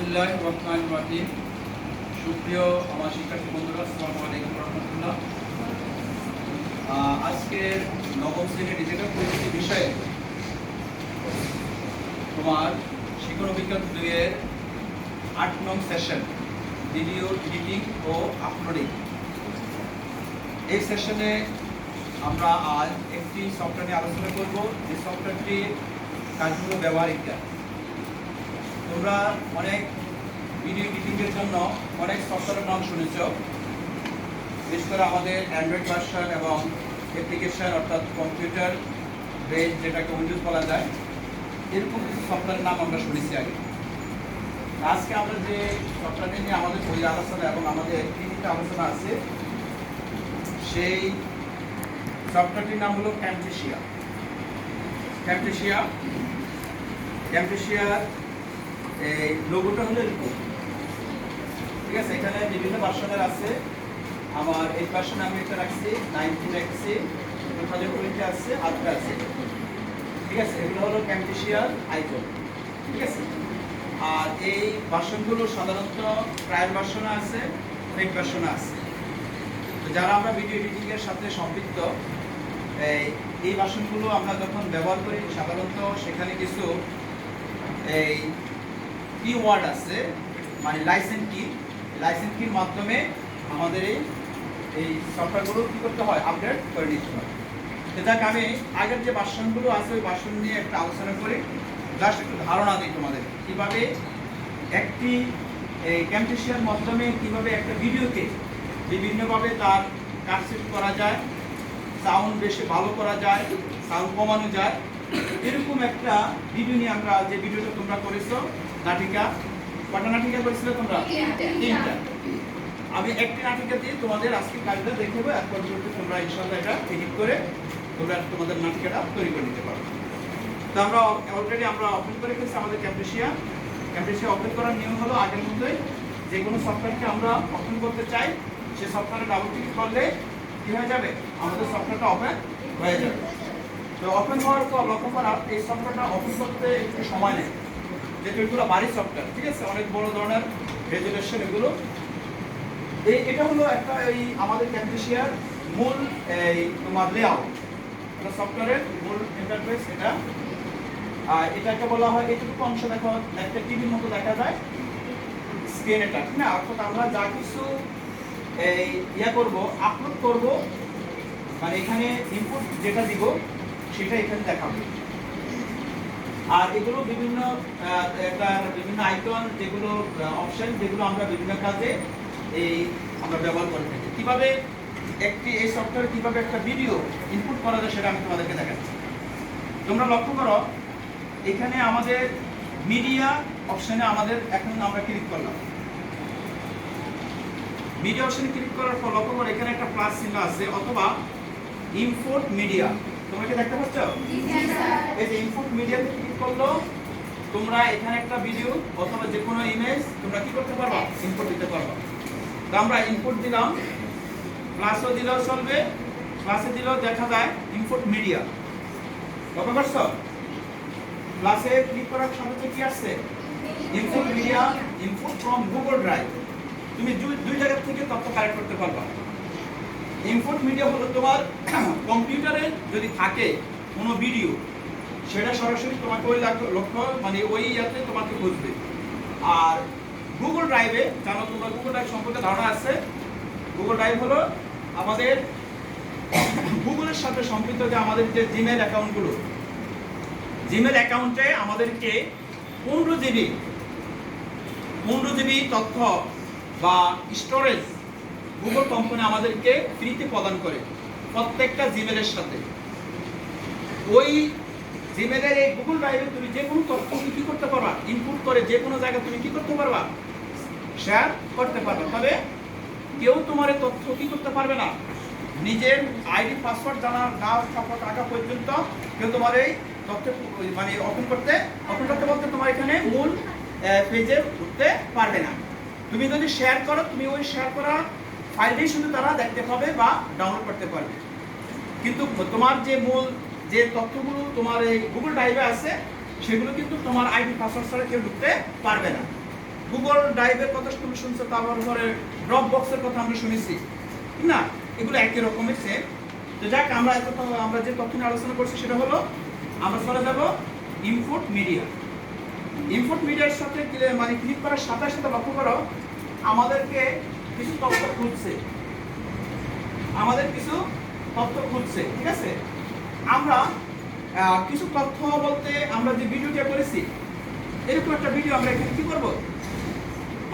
বিসমিল্লাহ রহমান রাহিম। সুপ্রিয় আমার শিক্ষার্থী বন্ধুরা, আসসালামু আলাইকুম রহমতুল্লাহ। আজকের নবম শ্রেণির ডিজিটাল পরিস্থিতি বিষয়ে তোমার শিক্ষণ অভিজ্ঞতা দুইয়ের আট নং সেশন, ভিডিও, এডিটিং ও আপলোডিং। এই সেশনে আমরা আজ একটি সফটওয়্যার নিয়ে আলোচনা করব। যে সফটওয়্যারটি কাজগুলো ব্যবহারিকটা তোমরা অনেক ভিডিও এডিটিংয়ের জন্য অনেক সফটওয়্যারের নাম শুনেছ। বিশেষ করে আমাদের অ্যান্ড্রয়েড ভার্সন এবং অ্যাপ্লিকেশন অর্থাৎ কম্পিউটার বেস যেটাকে উইন্ডোজ বলা যায়, এরকম কিছু সফটওয়্যারের নাম আমরা শুনেছি আগে। আজকে আমরা যে সফটওয়্যারটি নিয়ে আমাদের বই আলোচনা এবং আমাদের তিনটা আলোচনা আছে, সেই সফটওয়্যারটির নাম হলো ক্যাম্পেশিয়া ক্যাম্পেশিয়া ক্যাম্পেশিয়ার এই লোগোটা হলো এরকম। ঠিক আছে, এখানে বিভিন্ন ভার্সনের আছে। আমার এই ভার্সন আমি এটা রাখছি নাইনটিন রাখছি টু থাউজেন্ড টোয়েন্টি আছে, আটটা আছে। ঠিক আছে, এগুলো হলো ক্যাম্পেশিয়ার আইকন ঠিক আছে? আর এই ভার্সনগুলো সাধারণত ট্রায়াল ভার্সনে আছে পেড ভার্সনে আছে। তো যারা আমরা ভিডিও এডিটিং এর সাথে সম্পৃক্ত, এই ভার্সনগুলো আমরা যখন ব্যবহার করি, সাধারণত সেখানে কিছু, এই কি ওয়ার্ড আছে মানে লাইসেন্স কি লাইসেন্স কির মাধ্যমে আমাদের এই এই সফটওয়্যারগুলো কি করতে হয় আপডেট করে নিতে হয়। তো আমি আগের যে ভার্সনগুলো আছে, ওই ভার্সন নিয়ে একটা আলোচনা করি। জাস্ট একটু ধারণা দিই তোমাদের, কীভাবে একটি, এই ক্যাম্পেশিয়ার মাধ্যমে কীভাবে একটা ভিডিওকে বিভিন্নভাবে তার কাটসেট করা যায় সাউন্ড বেশি ভালো করা যায় সাউন্ড কমানো যায়, এরকম একটা ভিডিও নিয়ে আমরা যে ভিডিওটা তোমরা করেছ নাটিকা। কটা নাটিকা করেছিলে তোমরা? তিনটা। আমি একটি নাটিকা দিয়ে তোমাদের আজকে কাজটা দেখাবো এক পরবর্তী তোমরা ইনশাল্লাহ এটা এডিট করে তোমরা তোমাদের নাটিকাটা তৈরি করে নিতে পারো। তো আমরা অলরেডি আমরা ওপেন করে ফেলছি আমাদের ক্যাম্পেশিয়া ক্যাম্পেশিয়া ওপেন করার নিয়ম হলো আগের মতোই যে কোনো সফটওয়্যারকে আমরা ওপেন করতে চাই সে সফটওয়্যারে ডাবল ক্লিক করলে কি হয়ে যাবে? আমাদের সফটওয়্যারটা ওপেন হয়ে যাবে। তো ওপেন হওয়ার পর লক্ষ্য করা এই সফটওয়্যারটা ওপেন করতে একটু সময় নেয়। যেহেতু এগুলো বাড়ি সফটওয়্যার ঠিক আছে? অনেক বড় ধরনের রেজুলেশন এগুলো। এই এটা হলো একটা এই আমাদের ক্যাম্পেশিয়ার মূল, এই তোমার লেআউট এটা সফটওয়্যারের মূল ইন্টারফেস এটা। আর এটাকে বলা হয় এইটুকু অংশ দেখো, একটা টিভির মতো দেখা যায়। স্ক্রিন এটা, ঠিক না? অর্থাৎ আমরা যা কিছু, এই, ইয়া করব আপলোড করব মানে এখানে ইনপুট যেটা দিব, সেটা এখানে দেখাবে। আর এগুলো বিভিন্ন এটার বিভিন্ন আইকন যেগুলো অপশন যেগুলো আমরা বিভিন্ন কাজে এই আমরা ব্যবহার করে থাকি। কীভাবে একটি এই সফটওয়্যার কীভাবে একটা ভিডিও ইনপুট করা যায় সেটা আমি তোমাদেরকে দেখাচ্ছি। তোমরা লক্ষ্য করো এখানে আমাদের মিডিয়া অপশনে আমাদের এখন আমরা ক্লিক করলাম। মিডিয়া অপশনে ক্লিক করার পর লক্ষ্য করো এখানে একটা প্লাস চিহ্ন আছে অথবা ইম্পোর্ট মিডিয়া তোমরা কি দেখতে পাচ্ছ? এই যে ইনপুট মিডিয়াতে করল তোমরা এখানে একটা ভিডিও অথবা যে কোনো ইমেজ তোমরা কি করতে পারবা? ইনপুট দিতে পারবা। তো আমরা ইনপুট দিলাম ক্লাসও দিলেও চলবে ক্লাসে দিলেও দেখা যায় ইনপুট মিডিয়া লক্ষ্য করছ? প্লাসে ক্লিক করার সাথে সাথে কি আসছে? Input media input from Google Drive তুমি দুই- দুই জায়গা থেকে তথ্য কালেক্ট করতে পারবা। ইনপুট মিডিয়া হলো তোমার কম্পিউটারে যদি থাকে কোনো ভিডিও সেটা সরাসরি তোমাকে ওই লক্ষ্য মানে ওই ইয়াতে তোমাকে বুঝবে আর গুগল ড্রাইভে জানো তোমার গুগল ড্রাইভ সম্পর্কে ধারণা আছে? গুগল ড্রাইভ হলো আমাদের গুগলের সাথে সম্পৃক্ত যে আমাদের যে জিমেল অ্যাকাউন্টগুলো জিমেল অ্যাকাউন্টে আমাদেরকে পনেরো জিবি পনেরো জিবি তথ্য বা স্টোরেজ গুগল কোম্পানি আমাদেরকে ফ্রিতে প্রদান করে প্রত্যেকটা জিমেলের সাথে। ওই জিমেলের এই গুগল ড্রাইভে তুমি যে কোনো তথ্য তুমি কি করতে পারবা? ইনপুট করে যে কোনো জায়গায় তুমি কি করতে পারবা? শেয়ার করতে পারবে। তবে কেউ তোমার তথ্য কি করতে পারবে না? নিজের আইডি, পাসওয়ার্ড জানা না থাকা টাকা পর্যন্ত কেউ তোমার এই তথ্য মানে ওপেন করতে ওপেন করতে বলতে তোমার এখানে মূল পেজে উঠতে পারবে না। তুমি যদি শেয়ার করো, তুমি ওই শেয়ার করা ফাইলটাই শুধু তারা দেখতে পাবে বা ডাউনলোড করতে পারবে। কিন্তু তোমার যে মূল যে তথ্যগুলো তোমার এই গুগল ড্রাইভে আছে, সেগুলো কিন্তু তোমার আইডি পাসওয়ার্ড ছাড়া কেউ ঢুকতে পারবে না। গুগল ড্রাইভের কথা তুমি শুনছো, তারপর ধরে ড্রপ বক্সের কথা আমরা শুনেছি। না? এগুলো একই রকমের সেম তো যাক, আমরা এত আমরা যে তথ্য নিয়ে আলোচনা করছি, সেটা হলো, আমরা চলে যাব ইনপুট মিডিয়া ইনপুট মিডিয়ার সাথে মানে ক্লিক করার সাথে সাথে লক্ষ্য করো, আমাদেরকে কিছু তথ্য খুঁজছে। আমাদের কিছু তথ্য খুঁজছে, ঠিক আছে? আমরা কিছু তথ্য বলতে আমরা যে ভিডিওটা করেছি, এরকম একটা ভিডিও আমরা এখানে কি করব?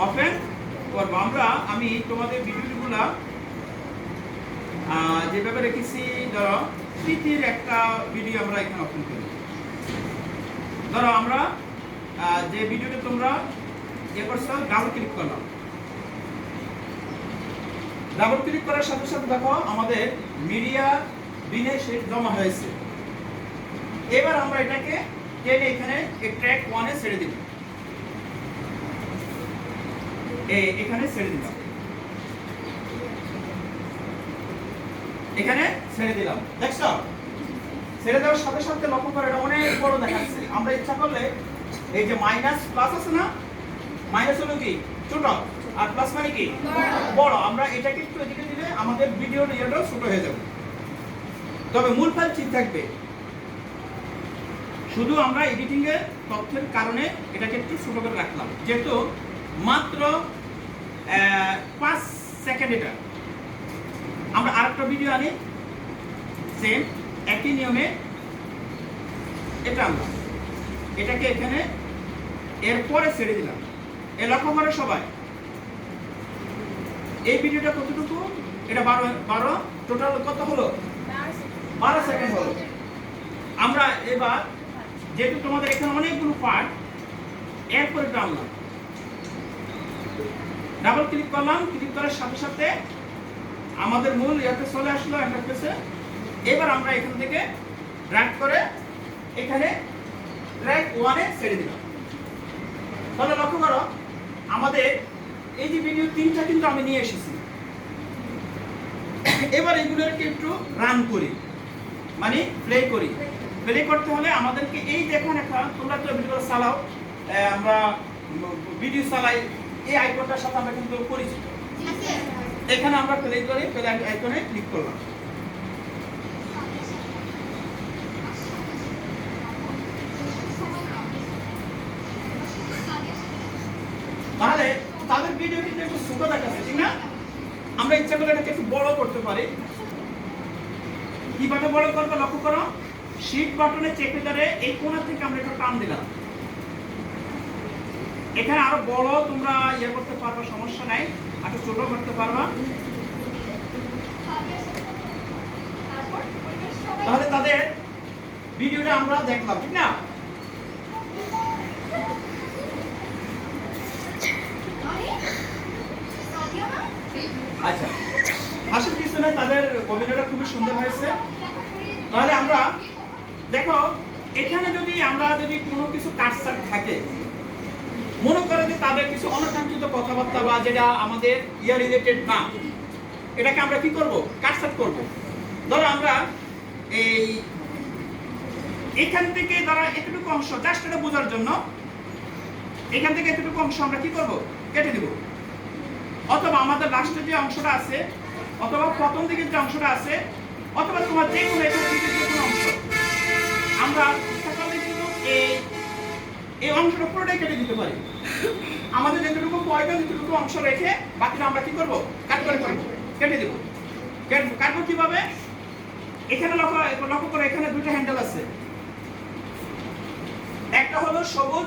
ওপেন করব। আমরা, আমি তোমাদের ভিডিওগুলা যেভাবে রেখেছি, ধরো, স্মৃতির একটা ভিডিও আমরা এখানে ওপেন করি। ধরো, আমরা যে ভিডিওটা তোমরা এ করছ ডাবল ক্লিক করলাম। ডাবল ক্লিক করার সাথে সাথে দেখো, আমাদের মিডিয়া বিনে সেট জমা হয়েছে। এবার আমরা এটাকে টেনে এখানে ট্র্যাক ওয়ানে ছেড়ে দিব এখানে ছেড়ে দিলাম। এখানে ছেড়ে দিলাম। দেখছ ছেড়ে দেওয়ার সাথে সাথে লক্ষ্য করে এটা অনেক বড় দেখাচ্ছে। আমরা ইচ্ছা করলে এই যে মাইনাস প্লাস আছে না? মাইনাস হলো কি? ছোট। আর প্লাস মানে কি? বড়। আমরা এটাকে একটু এদিকে দিলে আমাদের ভিডিওর ইয়েটাও ছোট হয়ে যাবে। তবে মূল ফাইল ঠিক থাকবে। শুধু আমরা এডিটিং এর তথ্যের কারণে এটাকে একটু ছোট করে রাখলাম। যেহেতু মাত্র পাঁচ সেকেন্ড এটা। আমরা আরেকটা ভিডিও আনি। সেম একই নিয়মে এটা আমরা এটাকে এখানে এরপরে ছেড়ে দিলাম। এ লক্ষ্য করে সবাই। এই ভিডিওটা কতটুকু? এটা বারো বারো টোটাল কত হলো? বারো সেকেন্ড হলো। আমরা এবার যেহেতু তোমাদের এখানে অনেকগুলো পার্ট এরপরে টানলাম ডাবল ক্লিক করলাম ক্লিক করার সাথে সাথে আমাদের মূল ইয়াতে চলে আসলো ইন্টারফেসে এবার আমরা এখান থেকে ড্র্যাগ করে এখানে ট্র্যাক ওয়ানে ছেড়ে দিলাম। তাহলে লক্ষ্য করো, আমাদের এই যে ভিডিও তিনটা কিন্তু আমি নিয়ে এসেছি। এবার এগুলোকে একটু রান করি। মানে প্লে করি। প্লে করতে হলে আমাদেরকে এই দেখুন একটা তোমরা তো ভিডিও চালাও আমরা ভিডিও চালাই, এই আইকনটার সাথে আমরা কিন্তু পরিচিত। এখানে আমরা প্লে করে প্লে আইকনে ক্লিক করলাম। তাহলে তাদের ভিডিও কিন্তু একটু ছোট দেখাচ্ছে, ঠিক না? আমরা ইচ্ছা করলে এটাকে একটু বড় করতে পারি। কীভাবে বড় করব লক্ষ্য করো? শিট বাটনে চেপে ধরে এই কোণা থেকে আমরা একটু টান দিলাম। এখানে আরও বড় তোমরা ইয়ে করতে পারবা, সমস্যা নাই। একটু ছোট করতে পারবা। তাহলে তাদের ভিডিওটা আমরা দেখলাম, ঠিক না আচ্ছা হাসির কিছু নয় তাদের অভিনয়টা খুবই সুন্দর হয়েছে। তাহলে আমরা, দেখো, এখানে যদি আমরা যদি কোনো কিছু কাটসাট থাকে, মনে করে যে তাদের কিছু অনাকাঙ্ক্ষিত কথাবার্তা বা যেটা আমাদের ইয়ার রিলেটেড না, এটাকে আমরা কি করব? কাটসাট করব। ধরো আমরা এই, এখান থেকে ধরো এতটুকু অংশ জাস্ট এটা বোঝার জন্য, এখান থেকে এতটুকু অংশ আমরা কি করব? কেটে দেব। অথবা আমাদের লাস্টের যে অংশটা আছে অথবা প্রথম দিকের যে অংশটা আছে, অথবা তোমার যে কোনো এখান থেকে যে কোনো অংশ। আমরা করলে কিন্তু এই এই অংশটা পুরোটাই কেটে দিতে পারি। আমাদের যেটুকু প্রয়োজন যেটুকু অংশ রেখে বাকিটা আমরা কি করব? কাট করে ফেলব। কেটে দেবো। কেট- কাটবো কীভাবে? এখানে লক্ষ্য লক্ষ্য করে, এখানে দুটো হ্যান্ডেল আছে। একটা হলো সবুজ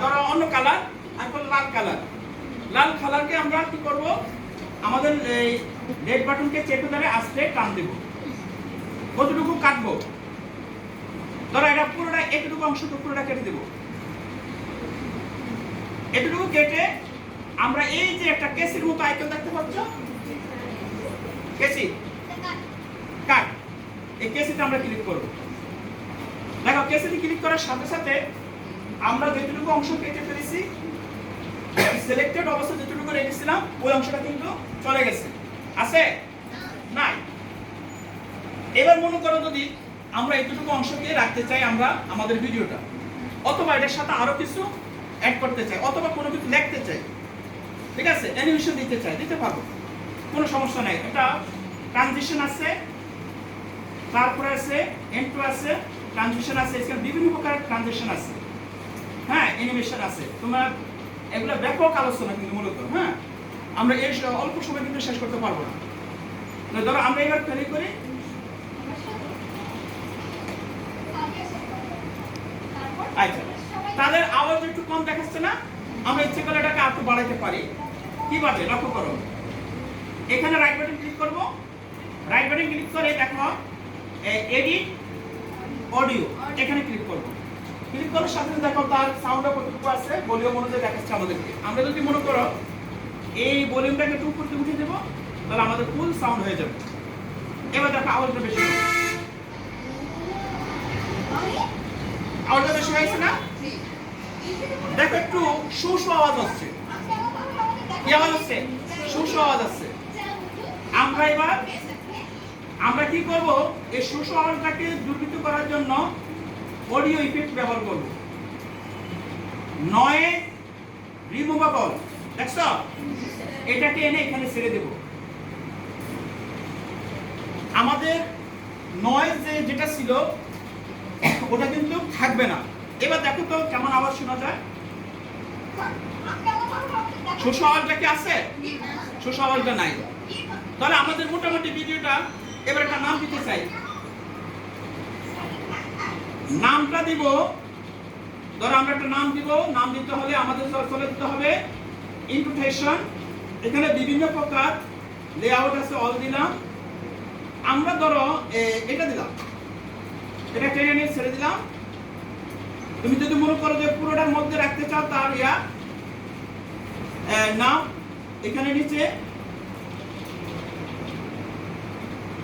ধরো অন্য কালার আর লাল কালার লাল কালারকে আমরা কি করব? আমাদের এই রেড বাটনকে চেপে ধরে আস্তে টান দেব। কতটুকু কাটবো? ধরো এটা পুরোটা, এতটুকু অংশ তো পুরোটা কেটে দেবো। এতটুকু কেটে আমরা এই যে একটা কেসির মতো আইকন দেখতে পাচ্ছ? কেসি? কাট। এই কেসিতে আমরা ক্লিক করব। দেখো, কেসিতে ক্লিক করার সাথে সাথে আমরা যেটুকু অংশ কেটে ফেলেছি সিলেক্টেড অবস্থা যেটুকু রেখেছিলাম ওই অংশটা কিন্তু চলে গেছে। আছে? নাই। এবার মনে করো যদি আমরা এতটুকু অংশকে রাখতে চাই আমরা আমাদের ভিডিওটা, অথবা এটার সাথে আরও কিছু অ্যাড করতে চাই, অথবা কোনো কিছু লিখতে চাই, ঠিক আছে? অ্যানিমেশন দিতে চাই, দিতে পারব। কোনো সমস্যা নাই। এটা ট্রানজিশন আছে, তারপরে আছে এন্ট্রো আছে ট্রানজিশন আছে, এখানে বিভিন্ন প্রকারের ট্রানজিশন আছে। হ্যাঁ অ্যানিমেশন আছে। তোমার এগুলো ব্যাপক আলোচনা কিন্তু মূলত হ্যাঁ? আমরা এই অল্প সময় কিন্তু শেষ করতে পারব না। ধরো আমরা এবার প্লে করি। আচ্ছা তাদের আওয়াজ একটু কম দেখাচ্ছে না? আমরা ইচ্ছে করলে এটাকে আরও বাড়াইতে পারি। কীভাবে লক্ষ্য করো। এখানে রাইট বাটন ক্লিক করব। রাইট বাটন ক্লিক করে দেখো এডিট অডিও এখানে ক্লিক করব। ক্লিক করার সাথে দেখো তার সাউন্ডটা কতটুকু আছে ভলিউম অনুযায়ী দেখাচ্ছে আমাদেরকে। আমরা যদি মনে করো এই ভলিউমটাকে উপর দিকে উঠিয়ে দেবো, তাহলে আমাদের ফুল সাউন্ড হয়ে যাবে। এবার দেখো আওয়াজটা বেশি আওয়াজটা বেশি হয়েছে না? দেখো একটু সুসু আওয়াজ হচ্ছে কি আওয়াজ হচ্ছে সুসু আওয়াজ আসছে। আমরা এবার আমরা কি করব? এই সুসু আওয়াজটাকে দুর্বৃত্ত করার জন্য অডিও ইফেক্ট ব্যবহার করব। নয় রিমুভেবল দেখছ? এটাকে এনে এখানে ছেড়ে দেব। আমাদের নয়েজ যে যেটা ছিল, ওটা কিন্তু থাকবে না। এবার দেখো তো কেমন আওয়াজ শোনা যায়। শোষ আওয়াজটা কি আছে? শোষ আওয়াজটা নাই। তাহলে আমাদের মোটামুটি ভিডিওটা, এবার একটা নাম দিতে চাই। নামটা দিব। ধরো আমরা একটা নাম দিব। নাম দিতে হলে আমাদের চলে- দিতে হবে। ইনভিটেশন এখানে বিভিন্ন প্রকার লেআউট আছে অল দিলাম। আমরা ধরো এটা দিলাম। এটা টেনে নিয়ে ছেড়ে দিলাম। তুমি যদি মনে করো যে পুরোটার মধ্যে রাখতে চাও তার ইয়া নাম এখানে নিচে।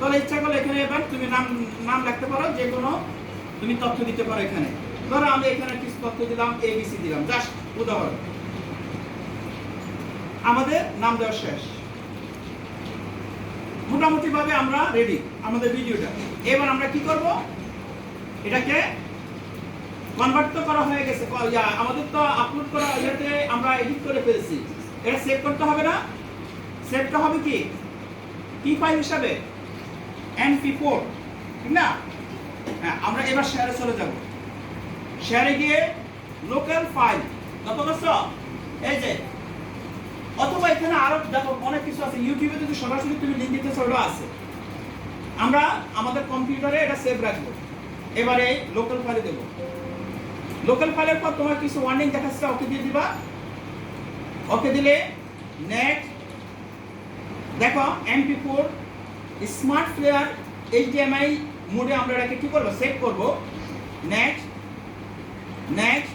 তাহলে ইচ্ছা করলে এখানে এবার তুমি নাম নাম রাখতে পারো যে কোনো তুমি তথ্য দিতে পারো এখানে। ধরো আমি এখানে কিছু তথ্য দিলাম এবিসি দিলাম। জাস্ট উদাহরণ। আমাদের নাম দেওয়া শেষ। মোটামুটি ভাবে আমরা রেডি আমাদের ভিডিওটা। এবার আমরা কি করব? এটাকে কনভার্ট তো করা হয়ে গেছে। আমাদের তো আপলোড করা ইয়াতে আমরা এডিট করে ফেলেছি। এটা সেভ করতে হবে না? সেভটা হবে কি? কি ফাইল হিসাবে এমপি ফোর ঠিক না? হ্যাঁ আমরা এবার শেয়ারে চলে যাব। শেয়ারে গিয়ে লোকাল ফাইল এই যে, অথবা এখানে আরও দেখো, অনেক কিছু আছে। ইউটিউবে যদি সরাসরি তুমি লিঙ্ক দিতে চাও আছে। আমরা আমাদের কম্পিউটারে এটা সেভ রাখব। এবারে লোকাল ফাইলে দেবো। লোকাল ফাইলের পর তোমার কিছু ওয়ার্নিং দেখাচ্ছে, ওকে দিয়ে দিবা। ওকে দিলে নেট দেখো MP four smart player HDMI মোডে আমরা এটাকে কি করব? সেভ করব। নেক্সট নেক্সট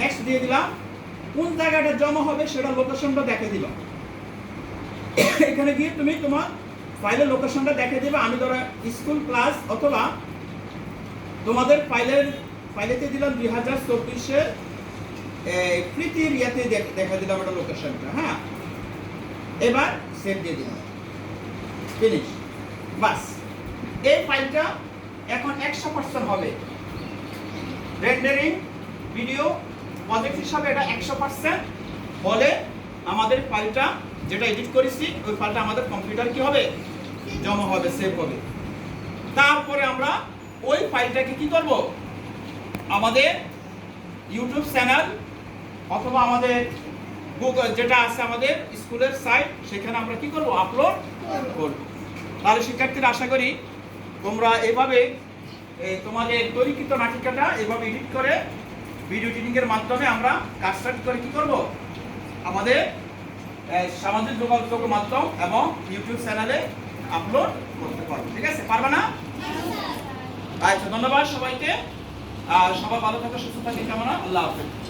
নেক্সট দিয়ে দিলাম। কোন জায়গাটা জমা হবে সেটা লোকেশনটা দেখে দিলাম। এখানে গিয়ে তুমি তোমার ফাইলের লোকেশনটা দেখে দিবে। আমি ধরো স্কুল ক্লাস অথবা তোমাদের ফাইলের ফাইলেতে দিলাম দুই হাজার চব্বিশে প্রীতির ইয়াতে দেখা দিলাম ওটা লোকেশনটা হ্যাঁ? এবার সেভ দিয়ে দিলাম। ফিনিশ বাস। এই ফাইলটা এখন একশো পার্সেন্ট হবে। রেন্ডারিং ভিডিও প্রজেক্ট হিসাবে এটা একশো পার্সেন্ট হলে আমাদের ফাইলটা যেটা এডিট করেছি, ওই ফাইলটা আমাদের কম্পিউটার কি হবে? জমা হবে সেভ হবে। তারপরে আমরা ওই ফাইলটাকে কি করব? আমাদের ইউটিউব চ্যানেল অথবা আমাদের গুগল যেটা আছে আমাদের স্কুলের সাইট সেখানে আমরা কি করব? আপলোড করব। তাহলে শিক্ষার্থীরা আশা করি তোমরা এভাবে তোমাদের তৈরিকৃত নাটিকাটা এভাবে এডিট করে ভিডিও এডিটিংয়ের মাধ্যমে আমরা কাজ স্টার্ট করে কী করব? আমাদের সামাজিক যোগাযোগ মাধ্যম এবং ইউটিউব চ্যানেলে আপলোড করতে পারব। ঠিক আছে? পারবে না? আচ্ছা ধন্যবাদ সবাইকে। আর সবাই ভালো থাকো সুস্থ থাকি কেমন আল্লাহ হাফেজ।